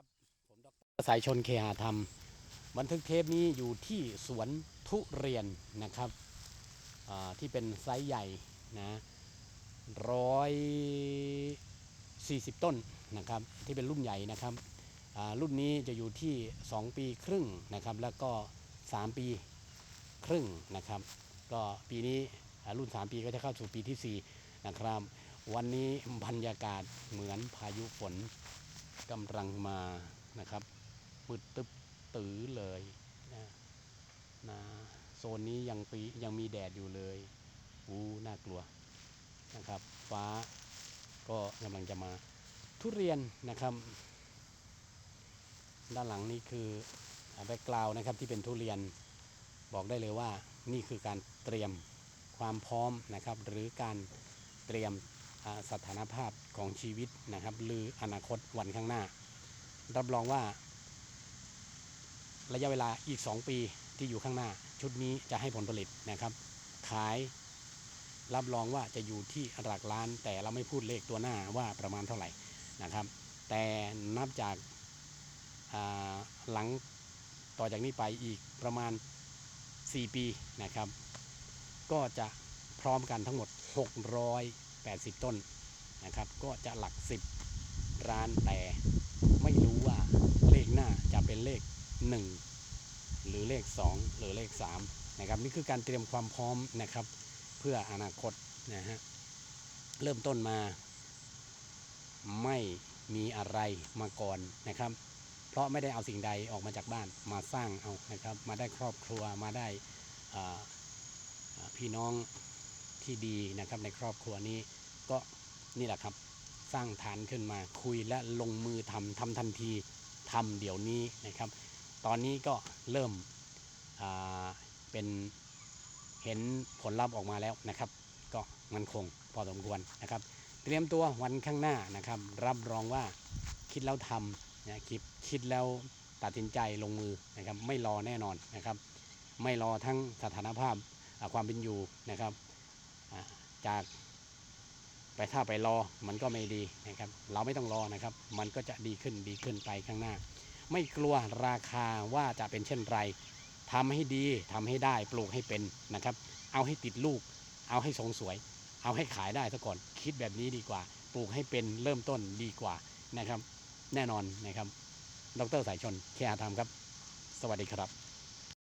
ครับ ผมดรสายชนเคหาธรรม บันทึกเทปนี้อยู่ที่สวนทุเรียนนะครับที่เป็นไซส์ใหญ่นะร้อยสี่สิบต้นนะครับที่เป็นรุ่นใหญ่นะครับรุ่นนี้จะอยู่ที่ 2 ปีครึ่งนะครับ แล้วก็ 3 ปีครึ่งนะครับ ก็ปีนี้รุ่น 3 ปีก็จะเข้าสู่ปีทีสี่4 นะครับ วันนี้บรรยากาศเหมือนพายุฝน กำลังมานะครับมืดตึ๊บตื้อเลยนะนะโซนนี้ยังปียังมีแดดอยู่เลยอู้น่ากลัวนะครับ ฟ้าก็กำลังจะมาทุเรียนนะครับ ด้านหลังนี่คือแบ็กกราวนะครับที่เป็นทุเรียนบอกได้เลยว่านี่คือการเตรียมความพร้อมนะครับ หรือการเตรียม สถานภาพของชีวิตนะครับ หรืออนาคตวันข้างหน้า รับรองว่า ระยะเวลาอีก 2 ปีที่อยู่ข้างหน้า ชุดนี้จะให้ผลผลิตนะครับ ขายรับรองว่าจะอยู่ที่หลักล้าน แต่เราไม่พูดเลขตัวหน้าว่าประมาณเท่าไหร่นะครับ แต่นับจากาหลังต่อจากนี้ไปอีกประมาณ 4 ปีนะครับ ก็จะพร้อมกันทั้งหมด 80 ต้นนะครับ ก็จะหลัก 10 ร้านแต่ไม่รู้ว่าเลขหน้าจะเป็นเลข 1 หรือเลข 2 หรือเลข3นะครับนี่คือการเตรียมความพร้อมนะครับ เพื่ออนาคตนะฮะเริ่มต้นมา ไม่มีอะไรมาก่อนนะครับ เพราะไม่ได้เอาสิ่งใดออกมาจากบ้านมาสร้างเอานะครับ มาได้ครอบครัวมาได้พี่น้อง ที่ดีนะครับ ในครอบครัวนี้ก็นี่แหละครับ สร้างฐานขึ้นมาคุยและลงมือทำทำทันทีทำเดี๋ยวนี้นะครับ ตอนนี้ก็เริ่มเป็นเห็นผลลัพธ์ออกมาแล้วนะครับ ก็มันคงพอสมควรนะครับ เตรียมตัววันข้างหน้านะครับ รับรองว่าคิดแล้วทำนะคิดคิดแล้วตัดสินใจลงมือนะครับ ไม่รอแน่นอนนะครับ ไม่รอทั้งสถานภาพความเป็นอยู่นะครับ จากไปถ้าไปรอมันก็ไม่ดีนะครับ เราไม่ต้องรอนะครับ มันก็จะดีขึ้นดีขึ้นไปข้างหน้า ไม่กลัวราคาว่าจะเป็นเช่นไรทำให้ดีทำให้ได้ปลูกให้เป็นนะครับ เอาให้ติดลูก เอาให้ทรงสวย เอาให้ขายได้ซะก่อนคิดแบบนี้ดีกว่า ปลูกให้เป็นเริ่มต้นดีกว่านะครับ แน่นอนนะครับ ดรสายชนเคอาธรรมครับ สวัสดีครับ